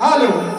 आहे हॅलो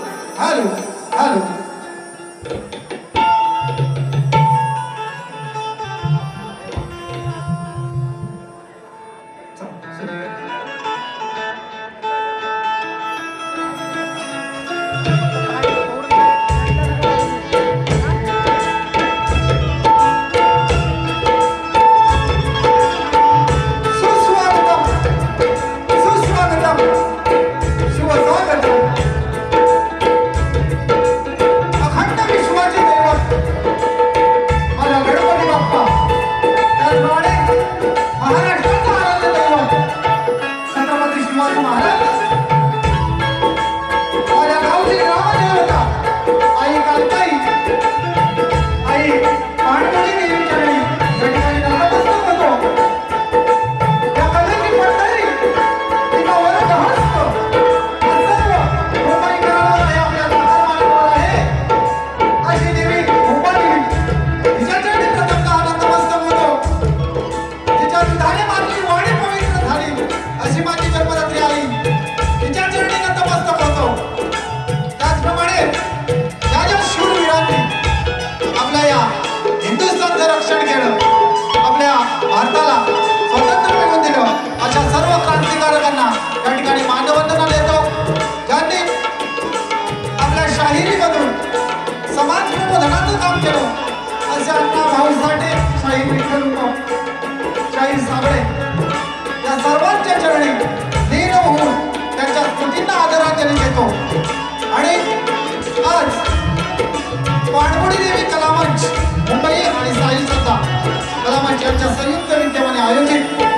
समाज काम केलं. असे अण्णा भाऊ साठे शाही विठ्ठल शाही साबळे या सर्वांच्या चरणी लीन होऊन त्यांच्या स्मृतींना आदरांजली देतो. आणि आज पाणबुडी देवी कलामंच मुंबई आणि साई सत्ता कलामंच यांच्या संयुक्त विद्यमाने आयोजित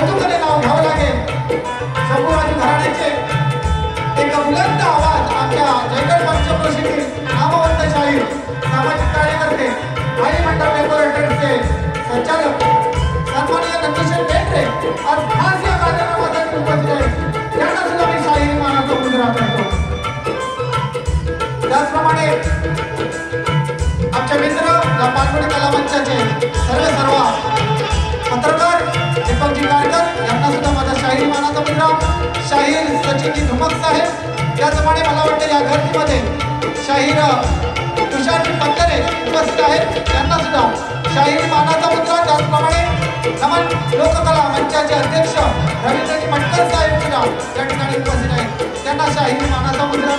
कौतुकाने नाव घ्यावं लागेल. शंभूराज घराण्याचे एक बुलंद आवाज आमच्या जयगड पंचक्रोशीतील नामवंत शाहीर सामाजिक कार्यकर्ते आई मंडळ डेकोरेटरचे संचालक सन्माननीय बेंद्रे आज खास या कार्यक्रमासाठी उपस्थित आहेत. त्यांना सुद्धा मी शाहीर मानाचा मुजरा करतो. त्याचप्रमाणे आमच्या मित्र या पाचवडी कला मंचाचे सर्व सर्व पत्र शाहीर मानाचा मुलगा शाहीर सचिनजी धुमक साहेब. त्याचप्रमाणे मला वाटतं या गर्दीमध्ये शाहीर तुषार पत्तरे उपस्थित आहेत. त्यांना सुद्धा शाहीर मानाचा मुद्रा त्याचप्रमाणे नमन लोककला मंचाचे अध्यक्ष रवींद्रजी मटकर साहेब सुद्धा या ठिकाणी उपस्थित आहेत. त्यांना शाहीर मानाचा मुद्रा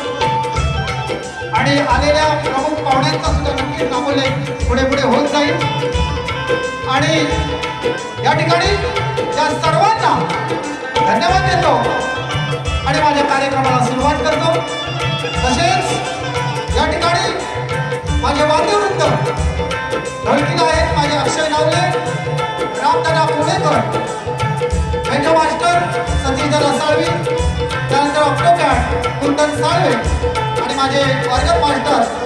आणि आलेल्या प्रमुख पाहुण्यांचा सुद्धा नक्कीच नामोल्लेख पुढे पुढे होत जाईल. आणि या ठिकाणी त्या सर्वांना धन्यवाद देतो. आणि माझ्या कार्यक्रमाला सुरुवात करतो. तसेच या ठिकाणी माझे वाद्यवृंद धडकीला आहेत माझे अक्षय नावले रामदादा पुणेकर त्यांच्या मास्टर सतीशदा साळवी त्यानंतर ऑक्टोकॅट कुंदन साळवे आणि माझे वर्ग मास्टर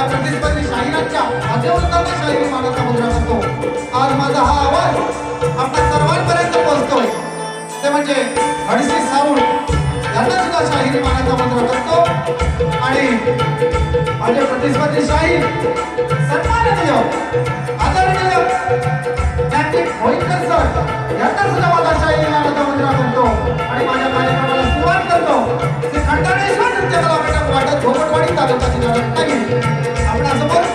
माझ्या प्रतिस्पर्धी शाहिरांच्या मध्यवर्तांना शाहिरी मानाचा मुद्रा करतो आज माझा हा आवाज आपल्या सर्वांपर्यंत पोहोचतोय. ते म्हणजे हडसी साऊंड यांना सुद्धा शाहिरी मानाचा मुद्रा करतो आणि माझे प्रतिस्पर्धी शाहीर सन्माननीय आदरणीय त्यांचे भोईकर सर. यांना सुद्धा माझा शाहिरी मानाचा मुद्रा करतो आणि माझ्या कार्यक्रमाला सुरुवात करतो. ते खंडाळेश्वर नृत्य कलामंडळ वाटत झोपटवाडी तालुका जिल्हा रत्नागिरी. Gracias.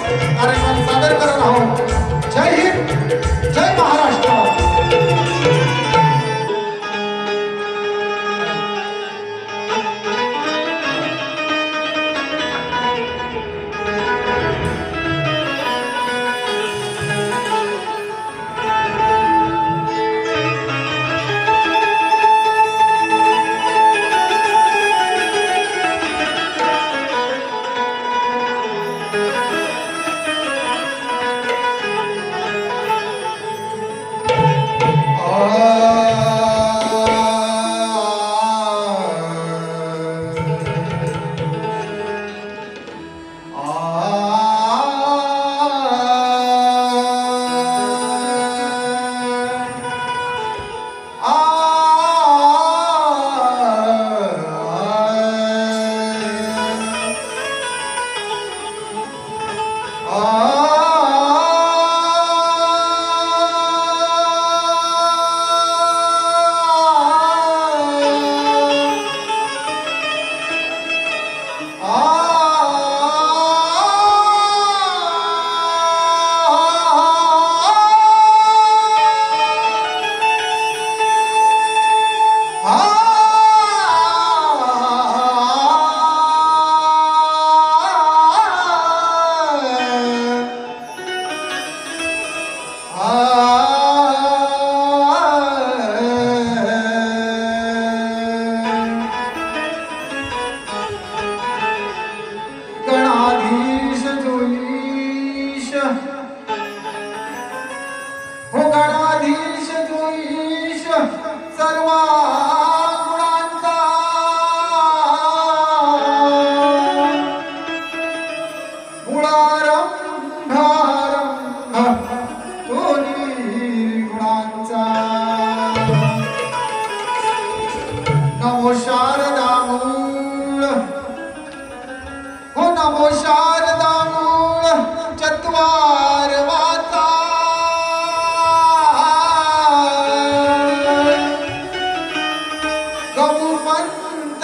सर्व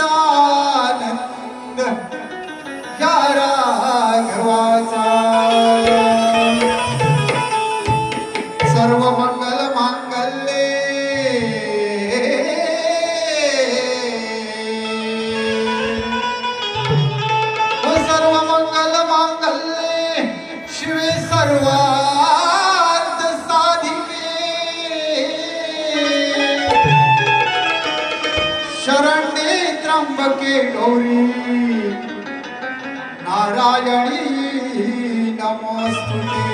गमुपंतानंद या राघवाचा गौरी नारायणी नमोस्तुते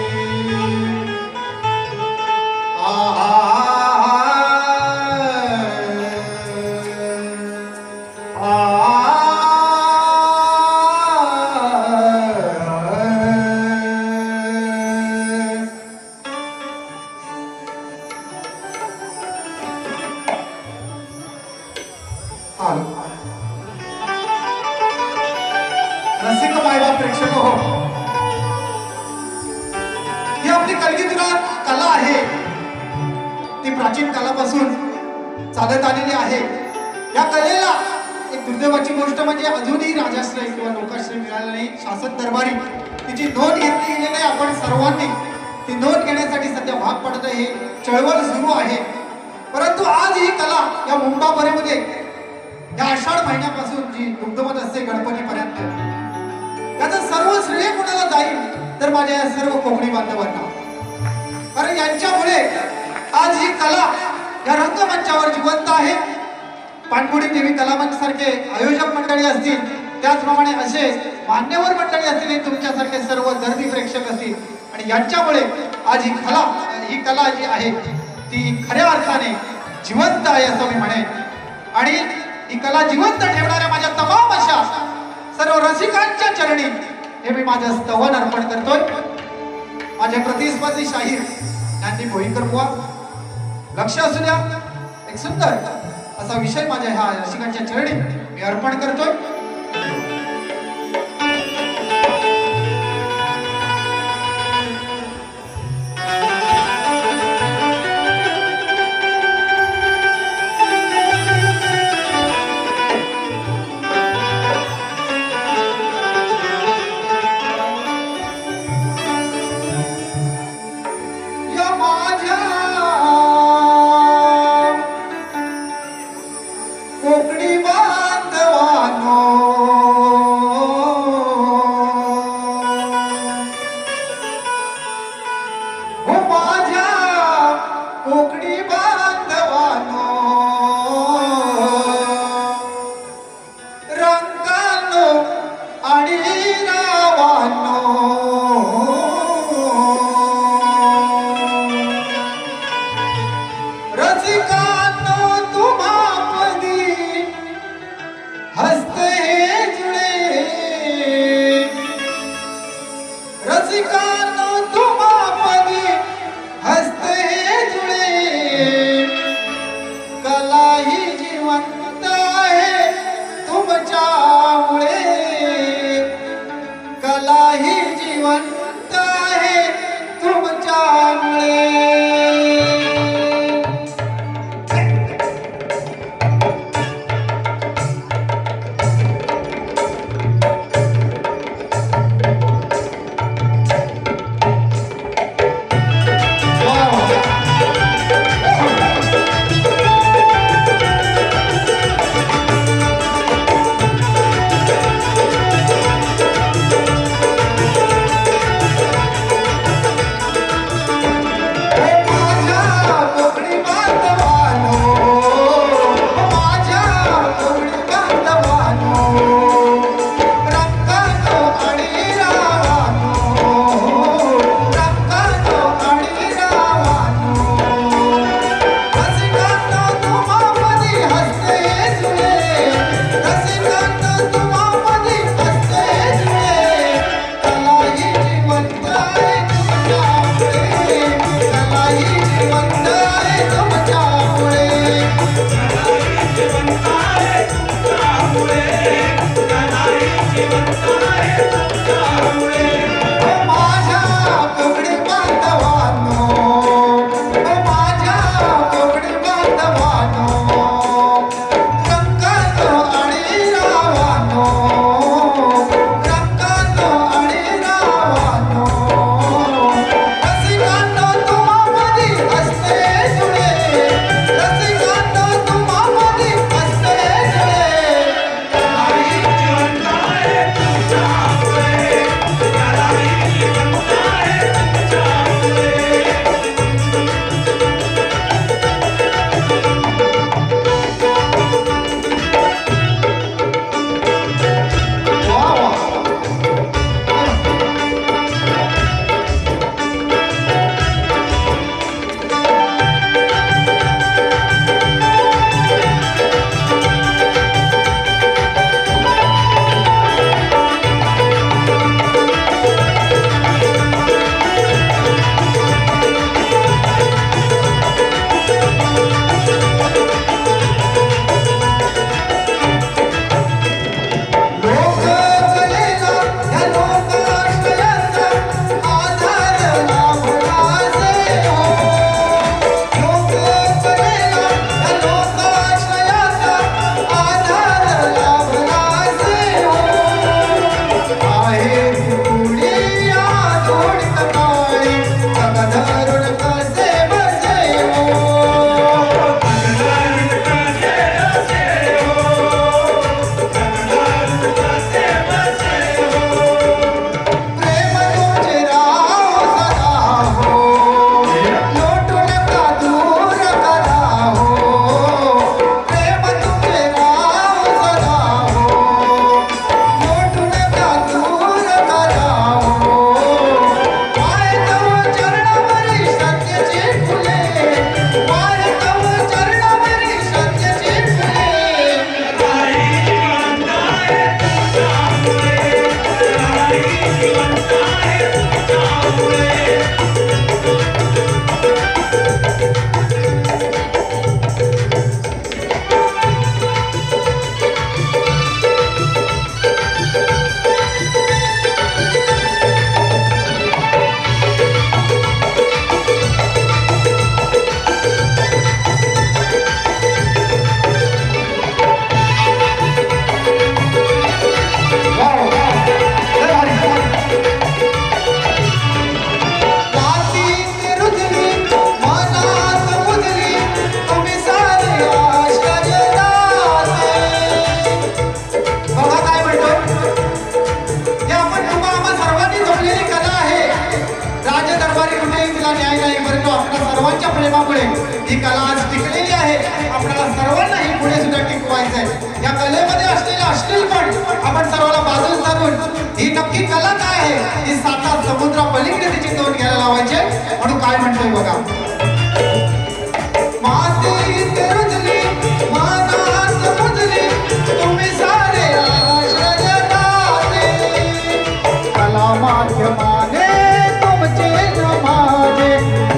प्राचीन कालापासून चालत आलेली आहे. या कलेला एक दुर्दैवाची गोष्ट म्हणजे अजूनही राजाश्रय किंवा लोकाश्रय मिळाला नाही. शासन दरबारी तिची नोंद घेतली गेली नाही आपण सर्वांनी ती नोंद घेण्यासाठी सध्या भाग पडत आहे. चळवळ सुरू आहे. परंतु आज ही कला या मुंबाबरीमध्ये या आषाढ महिन्यापासून जी दुग्धमत असते गणपतीपर्यंत याचं सर्व श्रेय कोणाला जाईल तर माझ्या या सर्व कोकणी बांधवांना. कारण यांच्यामुळे आज ही कला या रंगमंचावर जिवंत आहे. पाणबुडी देवी कलामंच सारखे आयोजक मंडळी असतील त्याचप्रमाणे असे मान्यवर मंडळी असतील तुमच्यासारखे सर्व दर्दी प्रेक्षक असतील. आणि यांच्यामुळे आज ही कला ही कला जी आहे ती खऱ्या अर्थाने जिवंत आहे असं मी म्हणेन. आणि ही कला जिवंत ठेवणाऱ्या माझ्या तमाम अशा सर्व रसिकांच्या चरणी हे मी माझं स्तवन अर्पण करतोय. माझे प्रतिस्पर्धी शाहीर यांनी भोईकर बुवा लक्ष असू द्या. एक सुंदर असा विषय माझ्या ह्या रसिकांच्या चरणी मी अर्पण करतोय. कला ही जीवन समुद्रा पलीकडे त्याची तोंड घ्यायला लावायचे. म्हणून काय म्हणतोय बघा. माध्यमाने तुमचे समाजे